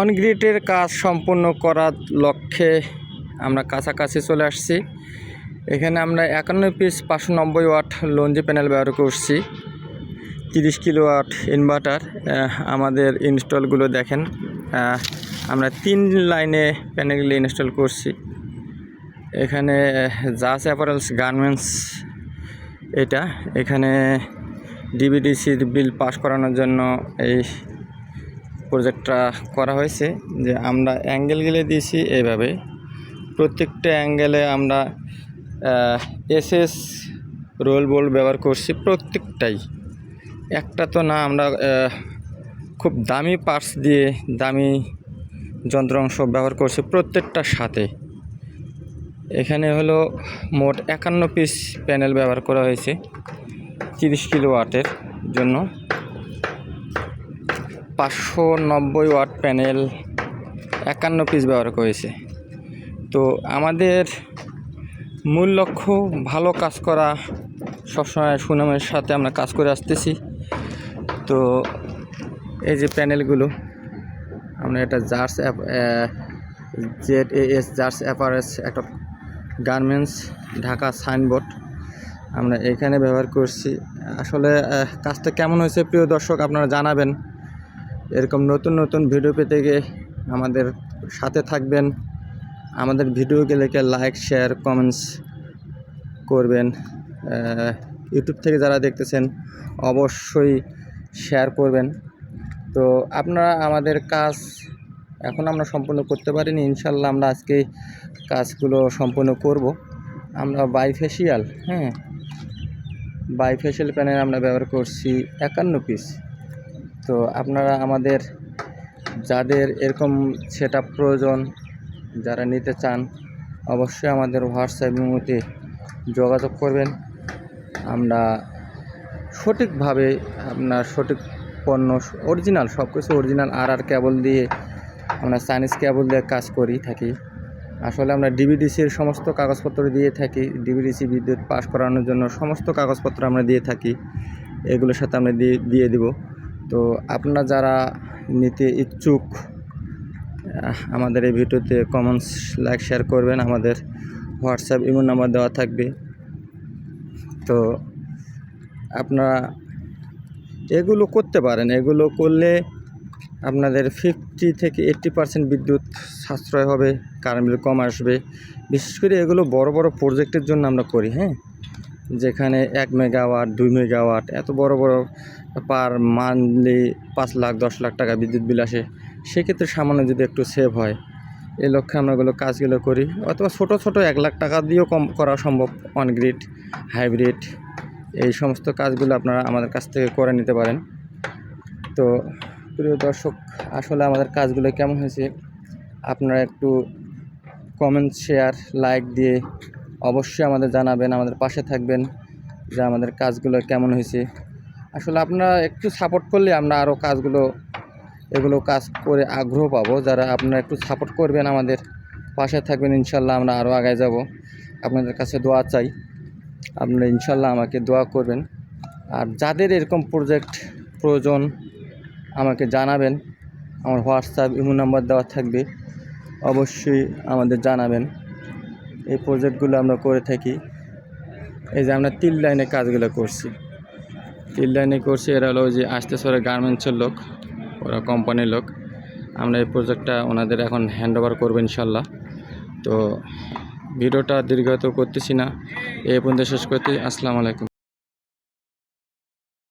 অনগ্রিডের কাজ সম্পূর্ণ করার লক্ষ্যে আমরা কাছাকাছি চলে আসছি। এখানে আমরা একান্ন পিস পাঁচশো নব্বই ওয়াট লঞ্জি প্যানেল ব্যবহার করছি। তিরিশ কিলো ওয়াট ইনভার্টার আমাদের ইনস্টলগুলো দেখেন আমরা তিন লাইনে প্যানেলগুলি ইনস্টল করছি। এখানে জাস অ্যাপারেলস গার্মেন্টস এটা। এখানে ডিবিডিসির বিল পাস করানোর জন্য এই প্রজেক্টটা করা হয়েছে যে আমরা অ্যাঙ্গেলগুলো দিয়েছি এইভাবে। প্রত্যেকটা অ্যাঙ্গেলে আমরা এসএস রোল বোল্ট ব্যবহার করছি প্রত্যেকটাই। একটা তো না, আমরা খুব দামি পার্টস দিয়ে দামি যন্ত্রাংশ ব্যবহার করছি প্রত্যেকটার সাথে। এখানে হলো মোট একান্ন পিস প্যানেল ব্যবহার করা হয়েছে, তিরিশ কিলো ওয়াটের জন্য। পাঁচশো নব্বই ওয়াট প্যানেল একান্ন পিস ব্যবহার করেছে। তো আমাদের মূল লক্ষ্য ভালো কাজ করা, সবসময় সুনামের সাথে আমরা কাজ করে আসতেছি। তো এই যে প্যানেলগুলো, আমরা এটা Jars app Z S Jars apparels, একটা গার্মেন্টস, ঢাকা সাইনবোর্ড আমরা এখানে ব্যবহার করছি। আসলে কাজটা কেমন হয়েছে প্রিয় দর্শক আপনারা জানাবেন। এরকম নতুন নতুন ভিডিও পেতে গিয়ে আমাদের সাথে থাকবেন। আমাদের ভিডিওগুলোকে লাইক শেয়ার কমেন্টস করবেন। ইউটিউব থেকে যারা দেখতেছেন, অবশ্যই শেয়ার করবেন। তো আপনারা আমাদের কাজ এখন আমরা সম্পূর্ণ করতে পারিনি। ইনশাল্লাহ আমরা আজকে কাজগুলো সম্পূর্ণ করব। আমরা বাইফেশিয়াল হ্যাঁ? বাইফেশিয়াল প্যানেল আমরা ব্যবহার করছি একান্ন পিস তো আপনারা আমাদের যাদের এরকম সেট প্রয়োজন যারা নিতে চান, অবশ্যই আমাদের হোয়াটসঅ্যাপ ইমোতে যোগাযোগ করবেন। আমরা সঠিকভাবে আপনার সঠিক পণ্য, অরিজিনাল সব কিছু অরিজিনাল আর আর কেবল দিয়ে আমরা চাইনিজ কেবল দিয়ে কাজ করি থাকি। আসলে আমরা ডিবিডিসির সমস্ত কাগজপত্র দিয়ে থাকি ডিবিডিসি বিদ্যুৎ পাস করানোর জন্য সমস্ত কাগজপত্র আমরা দিয়ে থাকি। এগুলোর সাথে আমরা দিয়ে দিয়ে দিব। তো আপনারা যারা নিতে ইচ্ছুক আমাদের এই ভিডিওতে কমেন্টস লাইক শেয়ার করবেন। আমাদের হোয়াটসঅ্যাপ ইমো নাম্বার দেওয়া থাকবে। তো আপনারা এগুলো করতে পারেন। এগুলো করলে আপনাদের ফিফটি থেকে এইট্টি পার্সেন্ট বিদ্যুৎ সাশ্রয় হবে কারেন্ট বিল কম আসবে। বিশেষ করে এগুলো বড় বড় প্রজেক্টের জন্য আমরা করি হ্যাঁ? যেখানে এক মেগাওয়াট দুই মেগাওয়াট এত বড় বড় পার মান্থলি পাঁচ লাখ, দশ লাখ টাকা বিদ্যুৎ বিল আসে, সেক্ষেত্রে সামান্য যদি একটু সেভ হয়, এই লক্ষ্যে আমরা এগুলো কাজগুলো করি। অথবা ছোটো ছোটো এক লাখ টাকা দিয়েও কম করা সম্ভব অনগ্রিড হাইব্রিড এই সমস্ত কাজগুলো আপনারা আমাদের কাছ থেকে করে নিতে পারেন। তো প্রিয় দর্শক, আসলে আমাদের কাজগুলো কেমন হয়েছে? আপনারা একটু কমেন্ট শেয়ার লাইক দিয়ে অবশ্যই আমাদের জানাবেন, আমাদের পাশে থাকবেন যে আমাদের কাজগুলো কেমন হয়েছে। আসলে আপনারা একটু সাপোর্ট করলে আমরা আরও কাজগুলো, এগুলো কাজ করে আগ্রহ পাবো। যারা আপনারা একটু সাপোর্ট করবেন আমাদের পাশে থাকবেন, ইনশাল্লাহ আমরা আরও আগায় যাব। আপনাদের কাছে দোয়া চাই। আপনারা ইনশাল্লাহ আমাকে দোয়া করবেন। আর যাদের এরকম প্রজেক্ট প্রয়োজন আমাকে জানাবেন। আমার হোয়াটসঅ্যাপ ইমো নাম্বার দেওয়া থাকবে। অবশ্যই আমাদের জানাবেন। এই প্রজেক্টগুলো আমরা করে থাকি। এই যে আমরা তিল লাইনে কাজগুলো করছি। তিল লাইনে করছি, এরা হলো যে যে আসতেছরে গার্মেন্টসের লোক, ওরা কোম্পানির লোক। আমরা এই প্রজেক্টটা ওনাদের এখন হ্যান্ড ওভার করব ইনশাল্লাহ। তো ভিডিওটা দীর্ঘায়িত করতেছি না এই পর্যন্ত শেষ করতে আসসালামু আলাইকুম।